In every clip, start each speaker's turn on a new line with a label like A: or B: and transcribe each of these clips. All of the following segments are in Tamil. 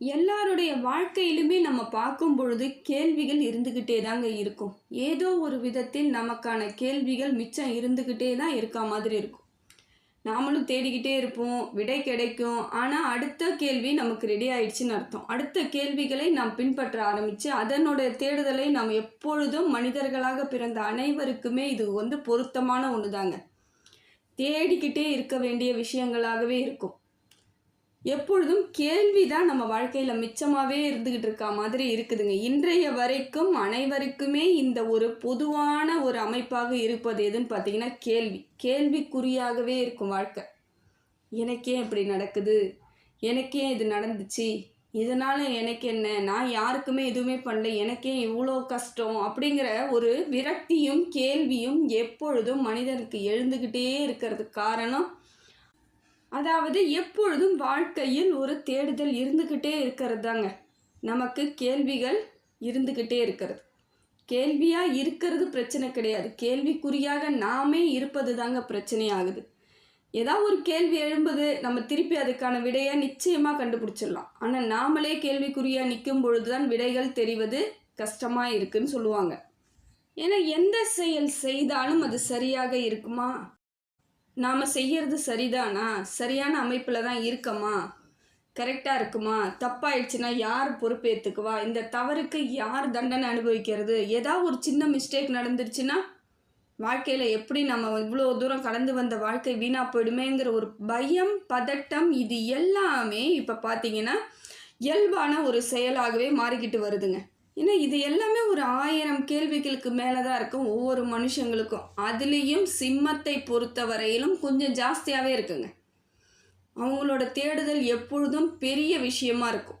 A: எல்லாருடைய வாழ்க்கையிலுமே நம்ம பார்க்கும் பொழுது கேள்விகள் இருந்துக்கிட்டே தாங்க இருக்கும். ஏதோ ஒரு விதத்தில் நமக்கான கேள்விகள் மிச்சம் இருந்துக்கிட்டே தான் இருக்கா மாதிரி இருக்கும். நாமளும் தேடிக்கிட்டே இருப்போம் விடை கிடைக்கும். ஆனால் அடுத்த கேள்வி நமக்கு ரெடி ஆயிடுச்சுன்னு அர்த்தம். அடுத்த கேள்விகளை நாம் பின்பற்ற ஆரம்பித்து அதனுடைய தேடுதலை நாம் எப்பொழுதும் மனிதர்களாக பிறந்த அனைவருக்குமே இது வந்து பொருத்தமான ஒன்று தாங்க தேடிக்கிட்டே இருக்க வேண்டிய விஷயங்களாகவே இருக்கும். எப்பொழுதும் கேள்வி தான் நம்ம வாழ்க்கையில் மிச்சமாகவே இருந்துக்கிட்டு இருக்கா மாதிரி இருக்குதுங்க. இன்றைய வரைக்கும் அனைவருக்குமே இந்த ஒரு பொதுவான ஒரு அமைப்பாக இருப்பது எதுன்னு பார்த்தீங்கன்னா கேள்வி. கேள்விக்குறியாகவே இருக்கும் வாழ்க்கை. எனக்கே இப்படி நடக்குது. எனக்கே இது நடந்துச்சு. இதனால் எனக்கு என்ன? நான் யாருக்குமே எதுவுமே பண்ணல. எனக்கே இவ்வளோ கஷ்டம் அப்படிங்கிற ஒரு விரக்தியும் கேள்வியும் எப்பொழுதும் மனிதனுக்கு எழுந்துக்கிட்டே இருக்கிறதுக்கு காரணம் அதாவது எப்பொழுதும் வாழ்க்கையில் ஒரு தேடுதல் இருந்துக்கிட்டே இருக்கிறது தாங்க நமக்கு கேள்விகள் இருந்துக்கிட்டே இருக்கிறது. கேள்வியாக இருக்கிறது பிரச்சனை கிடையாது. கேள்விக்குறியாக நாமே இருப்பது தாங்க பிரச்சனையாகுது. ஏதாவது ஒரு கேள்வி எழும்புது நம்ம திருப்பி அதுக்கான விடையை நிச்சயமாக கண்டுபிடிச்சிடலாம். ஆனால் நாமளே கேள்விக்குறியாக நிற்கும் பொழுது தான் விடைகள் தெரிவது கஷ்டமாக இருக்குன்னு சொல்லுவாங்க. ஏன்னா எந்த செயல் செய்தாலும் அது சரியாக இருக்குமா? நாம் செய்யறது சரிதானா? சரியான அமைப்பில் தான் இருக்கமா? கரெக்டாக இருக்குமா? தப்பாயிடுச்சுன்னா யார் பொறுப்பேற்றுக்குவா இந்த தவறுக்கு யார் தண்டனை அனுபவிக்கிறது? ஏதாவது ஒரு சின்ன மிஸ்டேக் நடந்துருச்சுன்னா வாழ்க்கையில் எப்படி நம்ம இவ்வளோ தூரம் கடந்து வந்த வாழ்க்கை வீணாக போயிடுமேங்கிற ஒரு பயம் பதட்டம் இது எல்லாமே இப்போ பார்த்தீங்கன்னா இயல்பான ஒரு செயலாகவே மாறிக்கிட்டு வருதுங்க. ஏன்னா இது எல்லாமே ஒரு ஆயிரம் கேள்விகளுக்கு மேலே தான் இருக்கும் ஒவ்வொரு மனுஷங்களுக்கும். அதுலேயும் சிம்மத்தை பொறுத்த வரையிலும் கொஞ்சம் ஜாஸ்தியாகவே இருக்குங்க. அவங்களோட தேடுதல் எப்பொழுதும் பெரிய விஷயமா இருக்கும்.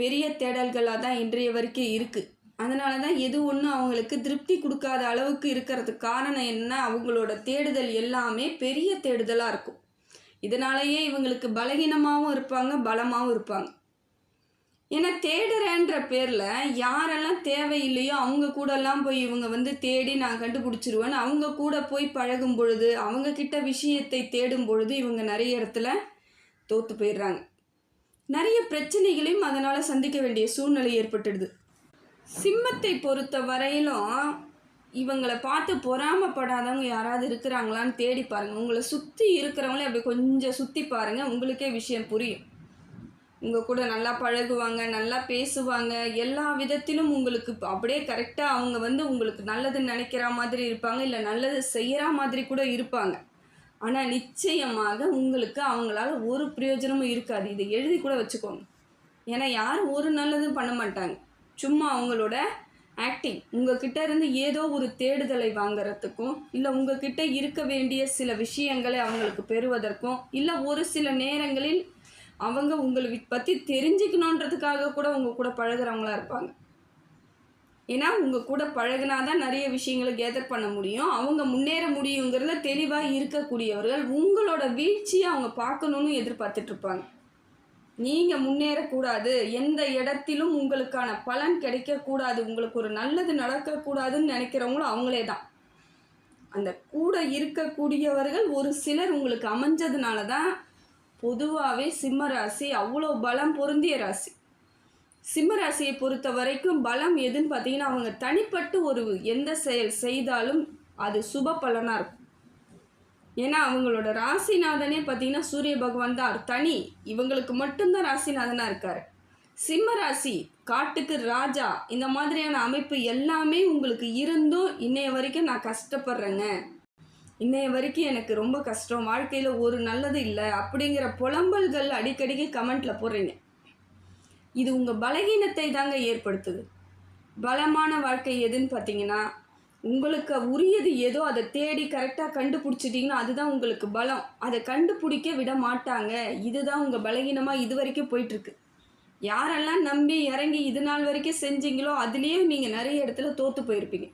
A: பெரிய தேடல்களாக தான் இன்றைய வரைக்கும் இருக்குது அதனால தான் எது ஒன்றும் அவங்களுக்கு திருப்தி கொடுக்காத அளவுக்கு இருக்கிறதுக்கு காரணம் என்ன அவங்களோட தேடுதல் எல்லாமே பெரிய தேடுதலாக இருக்கும். இதனாலேயே இவங்களுக்கு பலகீனமாகவும் இருப்பாங்க பலமாகவும் இருப்பாங்க. ஏன்னா தேடுறேன்ற பேரில் யாரெல்லாம் தேவையில்லையோ அவங்க கூடலாம் போய் இவங்க வந்து தேடி நான் கண்டுபிடிச்சிருவேன்னு அவங்க கூட போய் பழகும் பொழுது அவங்க கிட்ட விஷயத்தை தேடும் பொழுது இவங்க நிறைய இடத்துல தோற்று போயிடுறாங்க. நிறைய பிரச்சனைகளையும் அதனால் சந்திக்க வேண்டிய சூழ்நிலை ஏற்பட்டுடுது. சிம்மத்தை பொறுத்த வரையிலும் இவங்களை பார்த்து பொறாமப்படாதவங்க யாராவது இருக்கிறாங்களான்னு தேடி பாருங்கள் உங்களை சுற்றி இருக்கிறவங்களே அப்படி கொஞ்சம் சுற்றி பாருங்கள் உங்களுக்கே விஷயம் புரியும். உங்கள் கூட நல்லா பழகுவாங்க நல்லா பேசுவாங்க எல்லா விதத்திலும் உங்களுக்கு அப்படியே கரெக்டாக அவங்க வந்து உங்களுக்கு நல்லதுன்னு நினைக்கிற மாதிரி இருப்பாங்க இல்லை நல்லது செய்கிற மாதிரி கூட இருப்பாங்க. ஆனால் நிச்சயமாக உங்களுக்கு அவங்களால ஒரு பிரயோஜனமும் இருக்காது. இதை எழுதி கூட வச்சுக்கோங்க. ஏன்னா யாரும் ஒரு நல்லதும் பண்ண மாட்டாங்க. சும்மா அவங்களோட ஆக்டிங் உங்ககிட்ட இருந்து ஏதோ ஒரு தேடுதலை வாங்குறதுக்கும் இல்லை உங்ககிட்ட இருக்க வேண்டிய சில விஷயங்களை அவங்களுக்கு பெறுவதற்கும் இல்லை ஒரு சில நேரங்களில் அவங்க உங்களை பற்றி தெரிஞ்சுக்கணுன்றதுக்காக கூட உங்கள் கூட பழகுறவங்களா இருப்பாங்க. ஏன்னா உங்கள் கூட பழகுனாதான் நிறைய விஷயங்களை கேதர் பண்ண முடியும். அவங்க முன்னேற முடியுங்கிறத தெளிவாக இருக்கக்கூடியவர்கள் உங்களோட வீழ்ச்சியை அவங்க பார்க்கணுன்னு எதிர்பார்த்துட்ருப்பாங்க. நீங்கள் முன்னேறக்கூடாது. எந்த இடத்திலும் உங்களுக்கான பலன் கிடைக்கக்கூடாது. உங்களுக்கு ஒரு நல்லது நடக்கக்கூடாதுன்னு நினைக்கிறவங்களும் அவங்களே தான் அந்த கூட இருக்கக்கூடியவர்கள் ஒரு சிலர் உங்களுக்கு அமைஞ்சதுனால தான் பொதுவாகவே சிம்ம ராசி அவ்வளோ பலம் பொருந்திய ராசி. சிம்ம ராசியை பொறுத்த வரைக்கும் பலம் எதுன்னு பார்த்தீங்கன்னா அவங்க தனிப்பட்டு ஒரு எந்த செயல் செய்தாலும் அது சுப பலனாக இருக்கும். ஏன்னா அவங்களோட ராசிநாதனே பார்த்தீங்கன்னா சூரிய பகவான் தான். தனி. இவங்களுக்கு மட்டும்தான் ராசிநாதனாக இருக்கார். சிம்ம ராசி காட்டுக்கு ராஜா இந்த மாதிரியான அமைப்பு எல்லாமே உங்களுக்கு இருந்தும் இன்னைய வரைக்கும் நான் கஷ்டப்படுறேங்க. இன்னைய வரைக்கும் எனக்கு ரொம்ப கஷ்டம். வாழ்க்கையில் ஒரு நல்லது இல்லை அப்படிங்கிற புலம்பல்கள் அடிக்கடிக்கு கமெண்ட்டில் போடுறீங்க. இது உங்கள் பலகீனத்தை தாங்க ஏற்படுத்துது. பலமான வாழ்க்கை எதுன்னு பார்த்தீங்கன்னா உங்களுக்கு உரியது ஏதோ அதை தேடி கரெக்டாக கண்டுபிடிச்சிட்டிங்கன்னா அதுதான் உங்களுக்கு பலம். அதை கண்டுபிடிக்க விட மாட்டாங்க. இதுதான் உங்கள் பலகீனமாக இது வரைக்கும் போயிட்டுருக்கு. யாரெல்லாம் நம்பி இறங்கி இது நாள் வரைக்கும் செஞ்சீங்களோ அதுலேயே நீங்கள் நிறைய இடத்துல தோற்று போயிருப்பீங்க.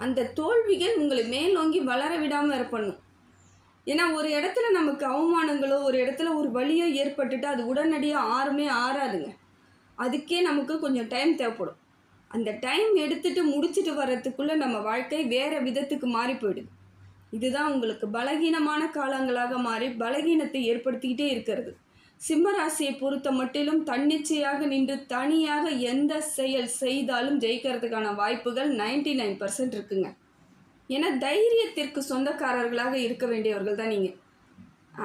A: அந்த தோல்விகள் உங்களை மேலோங்கி வளர விடாமல் இருப்பணும் ஏன்னா ஒரு இடத்துல நமக்கு அவமானங்களோ ஒரு இடத்துல ஒரு வழியோ ஏற்பட்டுட்டு அது உடனடியாக ஆறுமே ஆறாதுங்க. அதுக்கே நமக்கு கொஞ்சம் டைம் தேவைப்படும். அந்த டைம் எடுத்துட்டு முடிச்சுட்டு வர்றதுக்குள்ளே நம்ம வாழ்க்கை வேறு விதத்துக்கு மாறி போயிடுது. இதுதான் உங்களுக்கு பலகீனமான காலங்களாக மாறி பலகீனத்தை ஏற்படுத்திக்கிட்டே இருக்கிறது. சிம்மராசியை பொறுத்த மட்டிலும் தன்னிச்சையாக நின்று தனியாக எந்த செயல் செய்தாலும் ஜெயிக்கிறதுக்கான வாய்ப்புகள் 99% நைன் பர்சன்ட் இருக்குங்க. ஏன்னா தைரியத்திற்கு சொந்தக்காரர்களாக இருக்க வேண்டியவர்கள் தான் நீங்கள்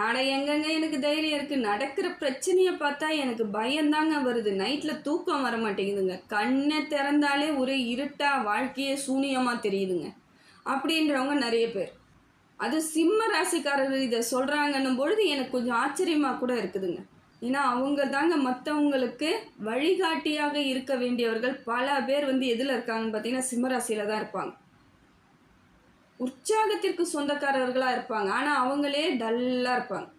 A: ஆனால் எங்கெங்க எனக்கு தைரியம் இருக்குது நடக்கிற பிரச்சனையை பார்த்தா எனக்கு பயம்தாங்க வருது. நைட்டில் தூக்கம் வர மாட்டேங்குதுங்க. கண்ணை திறந்தாலே ஒரே இருட்டாக வாழ்க்கையே சூனியமாக தெரியுதுங்க. அப்படின்றவங்க நிறைய பேர். அது சிம்ம ராசிக்காரர்கள் இதை சொல்கிறாங்கன்னும் பொழுது எனக்கு கொஞ்சம் ஆச்சரியமாக கூட இருக்குதுங்க. ஏன்னா அவங்க தாங்க மற்றவங்களுக்கு வழிகாட்டியாக இருக்க வேண்டியவர்கள். பல பேர் வந்து எதில் இருக்காங்கன்னு பார்த்தீங்கன்னா சிம்ம ராசியில் தான் இருப்பாங்க. உற்சாகத்திற்கு சொந்தக்காரர்களாக இருப்பாங்க. ஆனால் அவங்களே டல்லாக இருப்பாங்க.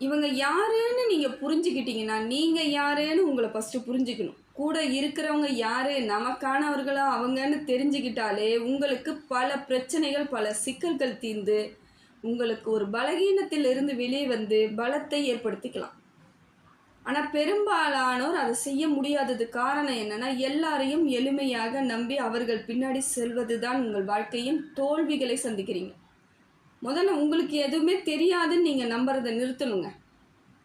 A: இவங்க யாருன்னு நீங்கள் புரிஞ்சுக்கிட்டீங்கன்னா நீங்கள் யாருன்னு உங்களை ஃபஸ்ட்டு புரிஞ்சுக்கணும். கூட இருக்கிறவங்க யாரு? நமக்கானவர்களா? அவங்கன்னு தெரிஞ்சுக்கிட்டாலே உங்களுக்கு பல பிரச்சனைகள் பல சிக்கல்கள் தீர்ந்து உங்களுக்கு ஒரு பலகீனத்திலிருந்து வெளியே வந்து பலத்தை ஏற்படுத்திக்கலாம். ஆனால் பெரும்பாலானோர் அதை செய்ய முடியாதது காரணம் என்னன்னா எல்லாரையும் எளிமையாக நம்பி அவர்கள் பின்னாடி செல்வது தான் உங்கள் வாழ்க்கையின் தோல்விகளை சந்திக்கிறீங்க. முதல்ல உங்களுக்கு எதுவுமே தெரியாதுன்னு நீங்கள் நம்புறதை நிறுத்தணுங்க.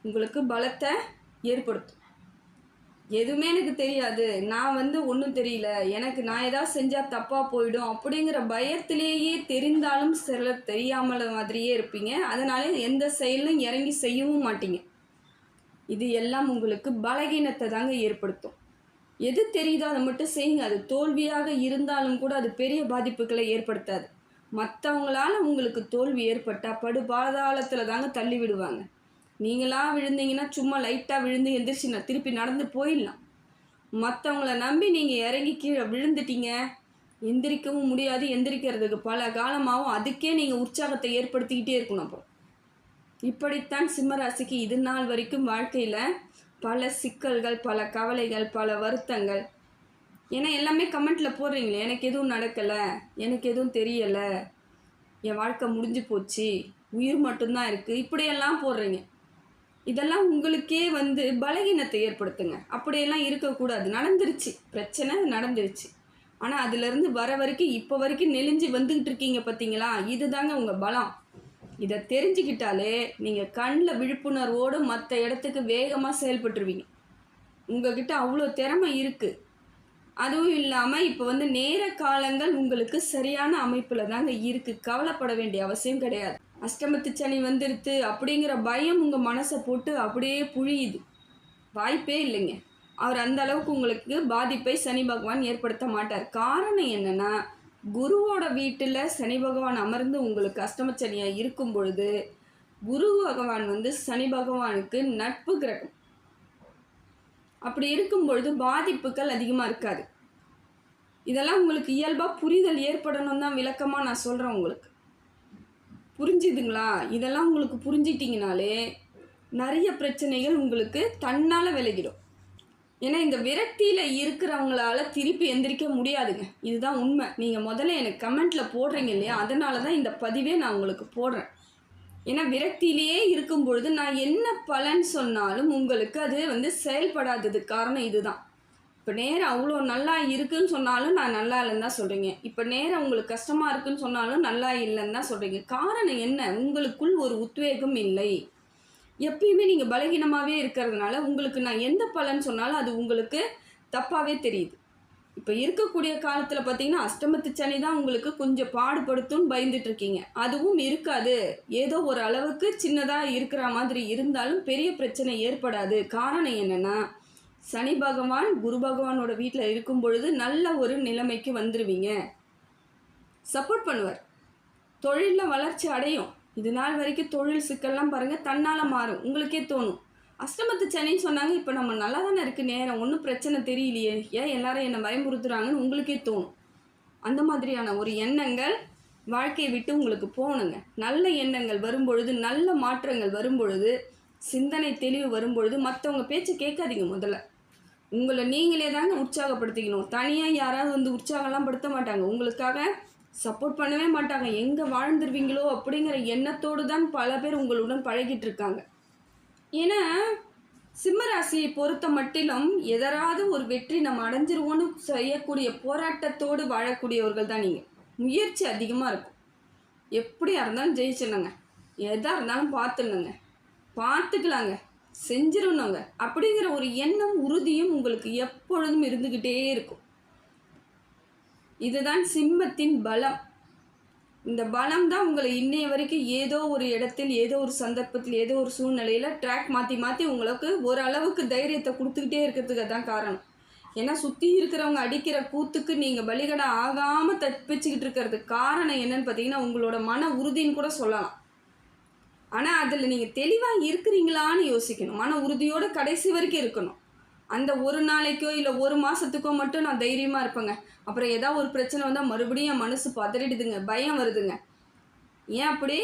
A: உங்களுக்கு பலத்தை ஏற்படுத்தும். எதுவுமே எனக்கு தெரியாது. நான் வந்து ஒன்றும் தெரியல. எனக்கு நான் ஏதாவது செஞ்சால் தப்பாக போயிடும் அப்படிங்கிற பயத்திலேயே தெரிந்தாலும் சிலர் தெரியாமல் மாதிரியே இருப்பீங்க. அதனால எந்த செயலும் இறங்கி செய்யவும் மாட்டீங்க. இது எல்லாம் உங்களுக்கு பலகீனத்தை தாங்க ஏற்படுத்தும். எது தெரியுதோ அதை மட்டும் செய்யுங்க. அது தோல்வியாக இருந்தாலும் கூட அது பெரிய பாதிப்புகளை ஏற்படுத்தாது. மற்றவங்களால உங்களுக்கு தோல்வி ஏற்பட்டால் படு பாதாளத்தில் தாங்க தள்ளி விடுவாங்க. நீங்களாக விழுந்தீங்கன்னா சும்மா லைட்டாக விழுந்து எந்திரிச்சு நான் திருப்பி நடந்து போயிடலாம். மற்றவங்கள நம்பி நீங்கள் இறங்கி கீழே விழுந்துட்டீங்க. எந்திரிக்கவும் முடியாது. எந்திரிக்கிறதுக்கு பல காலமாகவும் அதுக்கே நீங்கள் உற்சாகத்தை ஏற்படுத்திக்கிட்டே இருக்கணும் அப்புறம் இப்படித்தான் சிம்மராசிக்கு இது நாள் வரைக்கும் வாழ்க்கையில் பல சிக்கல்கள் பல கவலைகள் பல வருத்தங்கள். ஏன்னா எல்லாமே கமெண்ட்டில் போடுறீங்களே எனக்கு எதுவும் நடக்கலை எனக்கு எதுவும் தெரியலை. என் வாழ்க்கை முடிஞ்சு போச்சு. உயிர் மட்டும்தான் இருக்குது இப்படியெல்லாம் போடுறீங்க. இதெல்லாம் உங்களுக்கே வந்து பலகீனத்தை ஏற்படுத்துங்க. அப்படியெல்லாம் இருக்கக்கூடாது. நடந்துருச்சு. பிரச்சனை நடந்துருச்சு. ஆனால் அதுலேருந்து வர வரைக்கும் இப்போ வரைக்கும் நெளிஞ்சு வந்துக்கிட்டு இருக்கீங்க பார்த்தீங்களா இதுதாங்க உங்கள் பலம். இதை தெரிஞ்சுக்கிட்டாலே நீங்கள் கண்ணில் விழிப்புணர்வோடு மற்ற இடத்துக்கு வேகமாக செயல்பட்டுருவீங்க. உங்ககிட்ட அவ்வளோ திறமை இருக்குது அதுவும் இல்லாமல் இப்போ வந்து நேர காலங்கள் உங்களுக்கு சரியான அமைப்பில் தாங்க இருக்குது கவலைப்பட வேண்டிய அவசியம் கிடையாது. அஷ்டமத்து சனி வந்துடுது அப்படிங்கிற பயம் உங்கள் மனசை போட்டு அப்படியே புழியுது. வாய்ப்பே இல்லைங்க. அவர் அந்த அளவுக்கு உங்களுக்கு பாதிப்பை சனி பகவான் ஏற்படுத்த மாட்டார். காரணம் என்னென்னா குருவோட வீட்டில் சனி பகவான் அமர்ந்து உங்களுக்கு அஷ்டமச்சனியாக இருக்கும் பொழுது குரு பகவான் வந்து சனி பகவானுக்கு நட்பு கிரகம். அப்படி இருக்கும் பொழுது பாதிப்புகள் அதிகமாக இருக்காது. இதெல்லாம் உங்களுக்கு இயல்பாக புரிதல் ஏற்படணும் தான் விளக்கமாக நான் சொல்கிறேன் உங்களுக்கு. புரிஞ்சுதுங்களா? இதெல்லாம் உங்களுக்கு புரிஞ்சிட்டிங்கனாலே நிறைய பிரச்சனைகள் உங்களுக்கு தன்னால் விலகிடும். ஏன்னா இந்த விரக்தியில் இருக்கிறவங்களால திருப்பி எந்திரிக்க முடியாதுங்க. இதுதான் உண்மை. நீங்கள் முதல்ல எனக்கு கமெண்ட்டில் போடுறீங்க இல்லையா? அதனால தான் இந்த பதிவே நான் உங்களுக்கு போடுறேன். ஏன்னா விரக்தியிலேயே இருக்கும் பொழுது நான் என்ன பலன் சொன்னாலும் உங்களுக்கு அது வந்து செயல்படாததுக்கு காரணம் இதுதான். இப்போ நேரம் அவ்வளோ நல்லா இருக்குன்னு சொன்னாலும் நான் நல்லா இல்லைன்னு தான் சொல்கிறீங்க இப்போ நேரம் உங்களுக்கு கஷ்டமாக இருக்குன்னு சொன்னாலும் நல்லா இல்லைன்னு தான் சொல்கிறீங்க காரணம் என்ன? உங்களுக்குள் ஒரு உத்வேகம் இல்லை. எப்பயுமே நீங்கள் பலகீனமாகவே இருக்கிறதுனால உங்களுக்கு நான் எந்த பலன் சொன்னாலும் அது உங்களுக்கு தப்பாகவே தெரியுது. இப்போ இருக்கக்கூடிய காலத்தில் பார்த்தீங்கன்னா அஷ்டமத்து சனி தான் உங்களுக்கு கொஞ்சம் பாடுபடுத்தும்னு பயந்துட்டு இருக்கீங்க. அதுவும் இருக்காது. ஏதோ ஒரு அளவுக்கு சின்னதாக இருக்கிற மாதிரி இருந்தாலும் பெரிய பிரச்சனை ஏற்படாது. காரணம் என்னென்னா சனி பகவான் குரு பகவானோட வீட்டில் இருக்கும் பொழுது நல்ல ஒரு நிலைமைக்கு வந்துடுவீங்க சப்போர்ட் பண்ணுவார். தொழிலில் வளர்ச்சி அடையும். இது நாள் வரைக்கும் தொழில் சிக்கல்லாம் பாருங்கள் தன்னால் மாறும். உங்களுக்கே தோணும். அஷ்டமத்து சனின்னு சொன்னாங்க இப்போ நம்ம நல்லா தானே இருக்குது நேரம். ஒன்றும் பிரச்சனை தெரியலையே. ஏன் எல்லாரும் என்னை பயமுறுத்துறாங்கன்னு உங்களுக்கே தோணும். அந்த மாதிரியான ஒரு எண்ணங்கள் வாழ்க்கையை விட்டு உங்களுக்கு போகணுங்க. நல்ல எண்ணங்கள் வரும்பொழுது நல்ல மாற்றங்கள் வரும்பொழுது சிந்தனை தெளிவு வரும்பொழுது மற்றவங்க பேச்சு கேட்காதீங்க முதல்ல. உங்களை நீங்களே தாங்க உற்சாகப்படுத்திக்கணும். தனியாக யாராவது வந்து உற்சாகம்லாம் படுத்த மாட்டாங்க. உங்களுக்காக சப்போர்ட் பண்ணவே மாட்டாங்க. எங்கே வாழ்ந்துருவீங்களோ அப்படிங்கிற எண்ணத்தோடு தான் பல பேர் உங்களுடன் பழகிட்டு இருக்காங்க ஏன்னா சிம்மராசியை பொறுத்த மட்டிலும் எதராவது ஒரு வெற்றி நம்ம அடைஞ்சிருவோன்னு செய்யக்கூடிய போராட்டத்தோடு வாழக்கூடியவர்கள் தான் நீங்கள் முயற்சி அதிகமாக இருக்கும். எப்படியா இருந்தாலும் ஜெயிச்சிடணுங்க. எதாக இருந்தாலும் பார்த்துடணுங்க. பார்த்துக்கலாங்க. செஞ்சிடணுங்க அப்படிங்கிற ஒரு எண்ணம் உறுதியும் உங்களுக்கு எப்பொழுதும் இருந்துக்கிட்டே இருக்கும். இதுதான் சிம்மத்தின் பலம். இந்த பலம் தான் உங்களை இன்னைய வரைக்கும் ஏதோ ஒரு இடத்தில் ஏதோ ஒரு சந்தர்ப்பத்தில் ஏதோ ஒரு சூழ்நிலையில் ட்ராக் மாற்றி மாற்றி உங்களுக்கு ஓரளவுக்கு தைரியத்தை கொடுத்துக்கிட்டே இருக்கிறதுக்கு தான் காரணம். ஏன்னா சுற்றி இருக்கிறவங்க அடிக்கிற கூத்துக்கு நீங்கள் பலிகடை ஆகாமல் தப்பிச்சுக்கிட்டு இருக்கிறதுக்கு காரணம் என்னன்னு பார்த்தீங்கன்னா உங்களோட மன உறுதின்னு கூட சொல்லலாம். ஆனால் அதில் நீங்கள் தெளிவாக இருக்கிறீங்களான்னு யோசிக்கணும். மன உறுதியோடு கடைசி வரைக்கும் இருக்கணும். அந்த ஒரு நாளைக்கோ இல்லை ஒரு மாதத்துக்கோ மட்டும் நான் தைரியமாக இருப்பேங்க. அப்புறம் ஏதாவது ஒரு பிரச்சனை வந்தால் மறுபடியும் என் மனசு பதறிடுதுங்க. பயம் வருதுங்க. ஏன் அப்படி?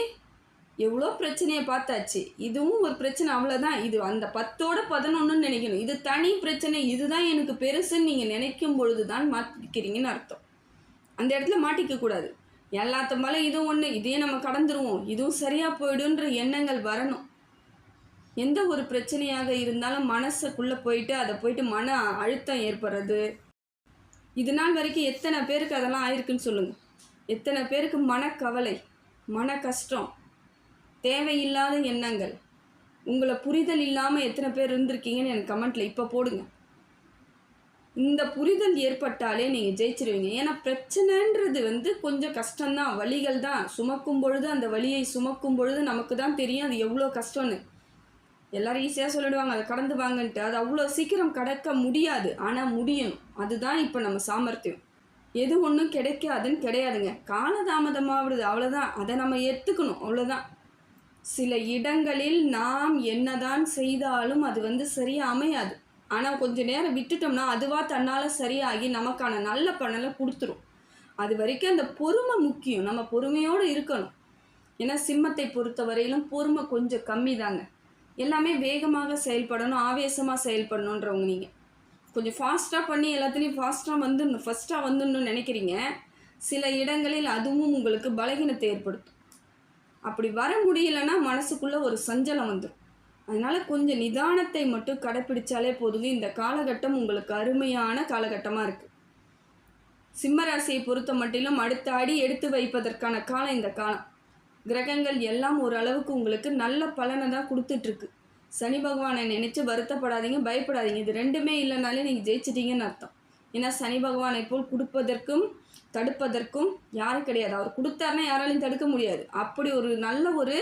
A: எவ்வளோ பிரச்சனையை பார்த்தாச்சு. இதுவும் ஒரு பிரச்சனை அவ்வளோதான் இது அந்த பத்தோட பதினொன்றுன்னு நினைக்கணும். இது தனி பிரச்சனை. இதுதான் எனக்கு பெருசுன்னு நீங்கள் நினைக்கும் பொழுது தான் மாட்டிக்கிறீங்கன்னு அர்த்தம். அந்த இடத்துல மாட்டிக்கக்கூடாது எல்லாத்து மேலே இதுவும் ஒன்று இதையே நம்ம கடந்துருவோம். இதுவும் சரியாக போயிடுன்ற எண்ணங்கள் வரணும். எந்த ஒரு பிரச்சனையாக இருந்தாலும் மனசுக்குள்ளே போயிட்டு அதை போயிட்டு மன அழுத்தம் ஏற்படுறது. இது நாள் வரைக்கும் எத்தனை பேருக்கு அதெல்லாம் ஆயிருக்குன்னு சொல்லுங்கள் எத்தனை பேருக்கு மனக்கவலை மன கஷ்டம் தேவையில்லாத எண்ணங்கள் உங்களை புரிதல் இல்லாமல் எத்தனை பேர் இருந்திருக்கீங்கன்னு எனக்கு கமெண்ட்டில் இப்போ போடுங்க. இந்த புரிதல் ஏற்பட்டாலே நீங்கள் ஜெயிச்சிருவீங்க. ஏன்னா பிரச்சனைன்றது வந்து கொஞ்சம் கஷ்டம்தான். வலிகள் தான். சுமக்கும் பொழுது அந்த வலியை சுமக்கும் பொழுது நமக்கு தான் தெரியும் அது எவ்வளோ கஷ்டம்னு. எல்லாரும் ஈஸியாக சொல்லிடுவாங்க அதை கடந்து வாங்கன்ட்டு. அது அவ்வளோ சீக்கிரம் கடக்க முடியாது. ஆனால் முடியும். அதுதான் இப்போ நம்ம சாமர்த்தியம். எது ஒன்றும் கிடைக்காதுன்னு கிடையாதுங்க. காலதாமதமாகிறது அவ்வளோதான் அதை நம்ம ஏற்றுக்கணும் அவ்வளோதான் சில இடங்களில் நாம் என்னதான் செய்தாலும் அது வந்து சரியாக அமையாது. ஆனால் கொஞ்ச நேரம் விட்டுட்டோம்னா அதுவாக தன்னால் சரியாகி நமக்கான நல்ல பலனை கொடுத்துரும். அது வரைக்கும் அந்த பொறுமை முக்கியம். நம்ம பொறுமையோடு இருக்கணும். ஏன்னா சிம்மத்தை பொறுத்த வரையிலும் பொறுமை கொஞ்சம் கம்மி தாங்க எல்லாமே வேகமாக செயல்படணும் ஆவேசமாக செயல்படணுன்றவங்க நீங்கள் கொஞ்சம் ஃபாஸ்ட்டாக பண்ணி எல்லாத்துலேயும் ஃபாஸ்ட்டாக வந்துடணும் ஃபஸ்ட்டாக வந்துடணும்னு நினைக்கிறீங்க. சில இடங்களில் அதுவும் உங்களுக்கு பலகீனத்தை ஏற்படுத்தும். அப்படி வர முடியலன்னா மனசுக்குள்ளே ஒரு சஞ்சலம் வந்துடும் அதனால் கொஞ்சம் நிதானத்தை மட்டும் கடைப்பிடிச்சாலே போதுங்க. இந்த காலகட்டம் உங்களுக்கு அருமையான காலகட்டமாக இருக்குது சிம்மராசியை பொறுத்த மட்டிலும் அடுத்த அடி எடுத்து வைப்பதற்கான காலம் இந்த காலம். கிரகங்கள் எல்லாம் ஓரளவுக்கு உங்களுக்கு நல்ல பலனை தான் கொடுத்துட்ருக்கு. சனி பகவானை நினச்சி வருத்தப்படாதீங்க பயப்படாதீங்க. இது ரெண்டுமே இல்லைனாலே நீங்கள் ஜெயிச்சிட்டீங்கன்னு அர்த்தம். ஏன்னா சனி பகவானை போல் கொடுப்பதற்கும் தடுப்பதற்கும் யாரும் கிடையாது. அவர் கொடுத்தாருன்னா யாராலையும் தடுக்க முடியாது. அப்படி ஒரு நல்ல ஒரு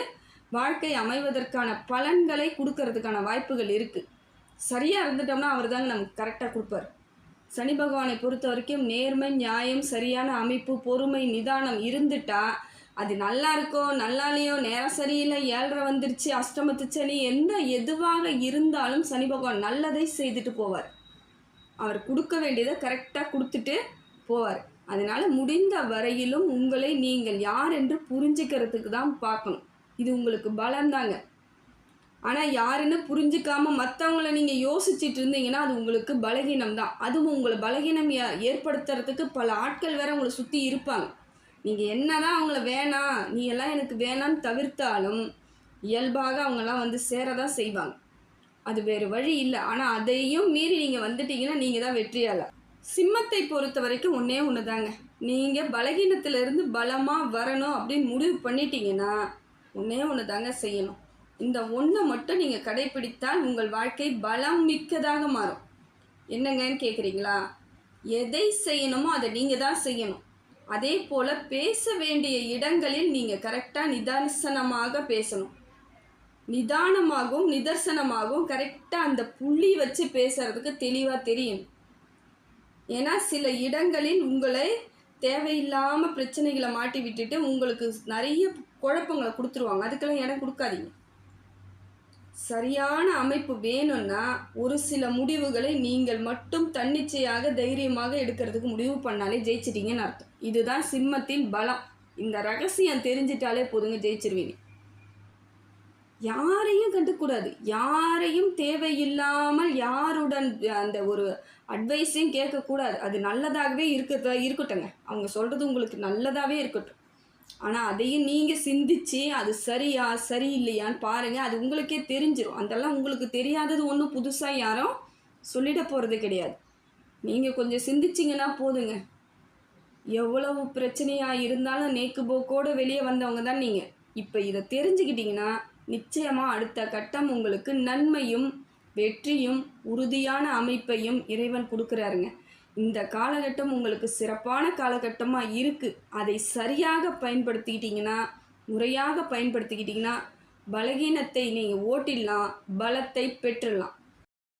A: வாழ்க்கை அமைவதற்கான பலன்களை கொடுக்கறதுக்கான வாய்ப்புகள் இருக்குது சரியாக இருந்துட்டோம்னா அவர் தாங்க நமக்கு கரெக்டாக கொடுப்பார். சனி பகவானை பொறுத்த வரைக்கும் நேர்மை நியாயம் சரியான அமைப்பு பொறுமை நிதானம் இருந்துட்டா அது நல்லா இருக்கோ நல்லாலையோ நேரம் சரியில்லை ஏழரை வந்துருச்சு அஷ்டமத்து சனி எந்த எதுவாக இருந்தாலும் சனி பகவான் நல்லதை செய்துட்டு போவார். அவர் கொடுக்க வேண்டியதை கரெக்டாக கொடுத்துட்டு போவார். அதனால் முடிந்த வரையிலும் உங்களை நீங்கள் யார் என்று புரிஞ்சுக்கிறதுக்கு தான் பார்க்கணும். இது உங்களுக்கு பலம்தாங்க. ஆனால் யாருன்னு புரிஞ்சிக்காம மற்றவங்கள நீங்கள் யோசிச்சுட்டு இருந்தீங்கன்னா அது உங்களுக்கு பலகீனம் தான் அதுவும் உங்களை பலகீனம் ஏ- ஏற்படுத்துறதுக்கு பல ஆட்கள் வேறு உங்களை சுற்றி இருப்பாங்க. நீங்கள் என்ன தான் அவங்கள வேணாம் நீ எல்லாம் எனக்கு வேணான்னு தவிர்த்தாலும் இயல்பாக அவங்கெல்லாம் வந்து சேரதான் செய்வாங்க. அது வேறு வழி இல்லை. ஆனால் அதையும் மீறி நீங்கள் வந்துட்டீங்கன்னா நீங்கள் தான் வெற்றியாளர். சிம்மத்தை பொறுத்த வரைக்கும் ஒன்றே ஒன்று தாங்க நீங்கள் பலகீனத்திலிருந்து பலமாக வரணும் அப்படின்னு முடிவு பண்ணிட்டீங்கன்னா ஒன்றே ஒன்று தாங்க செய்யணும். இந்த ஒன்றை மட்டும் நீங்கள் கடைப்பிடித்தால் உங்கள் வாழ்க்கை பலம் மிக்கதாக மாறும். என்னங்கன்னு கேட்குறீங்களா எதை செய்யணுமோ அதை நீங்கள் தான் செய்யணும். அதே போல் பேச வேண்டிய இடங்களில் நீங்கள் கரெக்டாக நிதர்சனமாக பேசணும். நிதானமாகவும் நிதர்சனமாகவும் கரெக்டாக அந்த புள்ளி வச்சு பேசுறதுக்கு தெளிவாக தெரியும். ஏன்னா சில இடங்களில் உங்களை தேவையில்லாமல் பிரச்சனைகளை மாட்டி விட்டுட்டு உங்களுக்கு நிறைய குழப்பங்களை கொடுத்துருவாங்க. அதுக்கெல்லாம் இடம் கொடுக்காதீங்க. சரியான அமைப்பு வேணும்னா ஒரு சில முடிவுகளை நீங்கள் மட்டும் தன்னிச்சையாக தைரியமாக எடுக்கிறதுக்கு முடிவு பண்ணாலே ஜெயிச்சிட்டீங்கன்னு அர்த்தம். இதுதான் சிம்மத்தின் பலம். இந்த ரகசியம் தெரிஞ்சிட்டாலே போதுங்க ஜெயிச்சிருவீங்க. யாரையும் கண்டுக்கூடாது யாரையும் தேவையில்லாமல் யாருடன் அந்த ஒரு அட்வைஸையும் கேட்கக்கூடாது. அது நல்லதாகவே இருக்கிறதா இருக்கட்டுங்க அவங்க சொல்கிறது உங்களுக்கு நல்லதாகவே இருக்கட்டும். ஆனால் அதையும் நீங்கள் சிந்திச்சு அது சரியா சரியில்லையான்னு பாருங்கள் அது உங்களுக்கே தெரிஞ்சிடும் அதெல்லாம் உங்களுக்கு தெரியாதது ஒன்றும் புதுசாக யாரும் சொல்லிட போகிறது கிடையாது. நீங்கள் கொஞ்சம் சிந்திச்சிங்கன்னா போதுங்க. எவ்வளவு பிரச்சனையாக இருந்தாலும் நேக்கு போக்கோடு வெளியே வந்தவங்க தான் நீங்கள் இப்போ இதை தெரிஞ்சுக்கிட்டிங்கன்னா நிச்சயமாக அடுத்த கட்டம் உங்களுக்கு நன்மையும் வெற்றியும் உறுதியான அமைப்பையும் இறைவன் கொடுக்குறாருங்க. இந்த காலகட்டம் உங்களுக்கு சிறப்பான காலகட்டமாக இருக்குது அதை சரியாக பயன்படுத்திக்கிட்டிங்கன்னா முறையாக பயன்படுத்திக்கிட்டிங்கன்னா பலகீனத்தை நீங்கள் ஓட்டிடலாம் பலத்தை பெற்றுடலாம்.